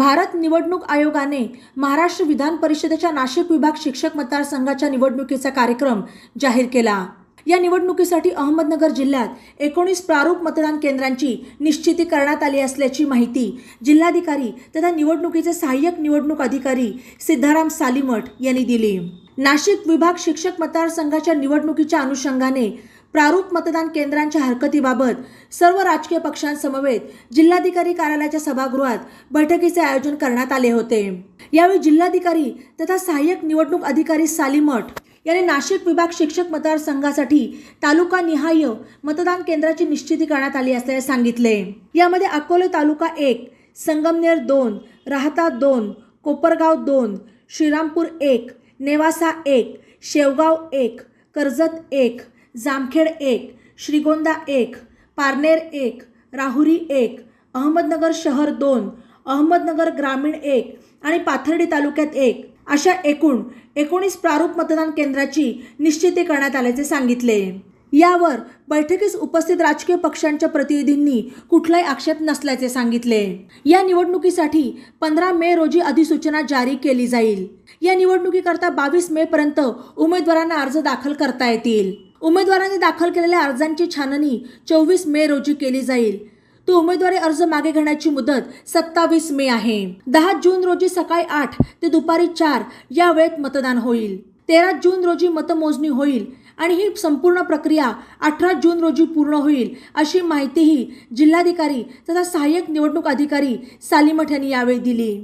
भारत निवडणूक आयोगाने महाराष्ट्र विधान परिषदेच्या नाशिक विभाग शिक्षक मतदारसंघाच्या निवडणुकीचा कार्यक्रम जाहीर केला. या निवडणुकीसाठी अहमदनगर जिल्ह्यात एकोणीस प्रारूप मतदान केंद्रांची निश्चिती करण्यात आली असल्याची माहिती जिल्हाधिकारी तथा निवडणुकीचे सहाय्यक निवडणूक अधिकारी सिद्धाराम सालीमठ यांनी दिली. नाशिक विभाग शिक्षक मतदारसंघाच्या निवडणुकीच्या अनुषंगाने प्रारूप मतदान केंद्रांच्या हरकतीबाबत सर्व राजकीय पक्षांसमवेत जिल्हाधिकारी कार्यालयाच्या सभागृहात बैठकीचे आयोजन करण्यात आले होते. यावेळी जिल्हाधिकारी तथा सहाय्यक निवडणूक अधिकारी सालीमठ यांनी नाशिक विभाग शिक्षक मतदारसंघासाठी तालुका निहाय मतदान केंद्राची निश्चिती करण्यात आली असल्याचे सांगितले. यामध्ये अकोले तालुका एक संगमनेर दोन राहता दोन कोपरगाव दोन श्रीरामपूर एक नेवासा एक शेवगाव एक कर्जत एक जामखेड एक श्रीगोंदा एक पारनेर एक राहुरी एक अहमदनगर शहर दोन अहमदनगर ग्रामीण एक आणि पाथर्डी तालुक्यात एक. अशा एकूण एकोणीस प्रारूप मतदान केंद्राची निश्चिती करण्यात आल्याचे सांगितले. यावर बैठकीस उपस्थित राजकीय पक्षांच्या प्रतिनिधींनी कुठलाही आक्षेप नसल्याचे सांगितले. या निवडणुकीसाठी पंधरा मे रोजी अधिसूचना जारी केली जाईल. या निवडणुकीकरता बावीस मे पर्यंत उमेदवारांना अर्ज दाखल करता येतील. उमेदवारांनी दाखल केलेल्या अर्जांची छाननी चोवीस मे रोजी केली जाईल. तो उमेदवारी अर्ज मागे घेण्याची मुदत सत्तावीस मे आहे. दहा जून रोजी सकाळी आठ ते दुपारी चार या वेळेत मतदान होईल. तेरा जून रोजी मतमोजणी होईल आणि ही संपूर्ण प्रक्रिया अठरा जून रोजी पूर्ण होईल अशी माहितीही जिल्हाधिकारी तथा सहाय्यक निवडणूक अधिकारी सालीमठ यांनी यावेळी दिली.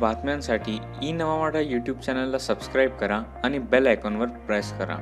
बातम्यांसाठी ई नवा यूट्यूब चॅनलला सबस्क्राईब करा आणि बेल आयकॉनवर प्रेस करा.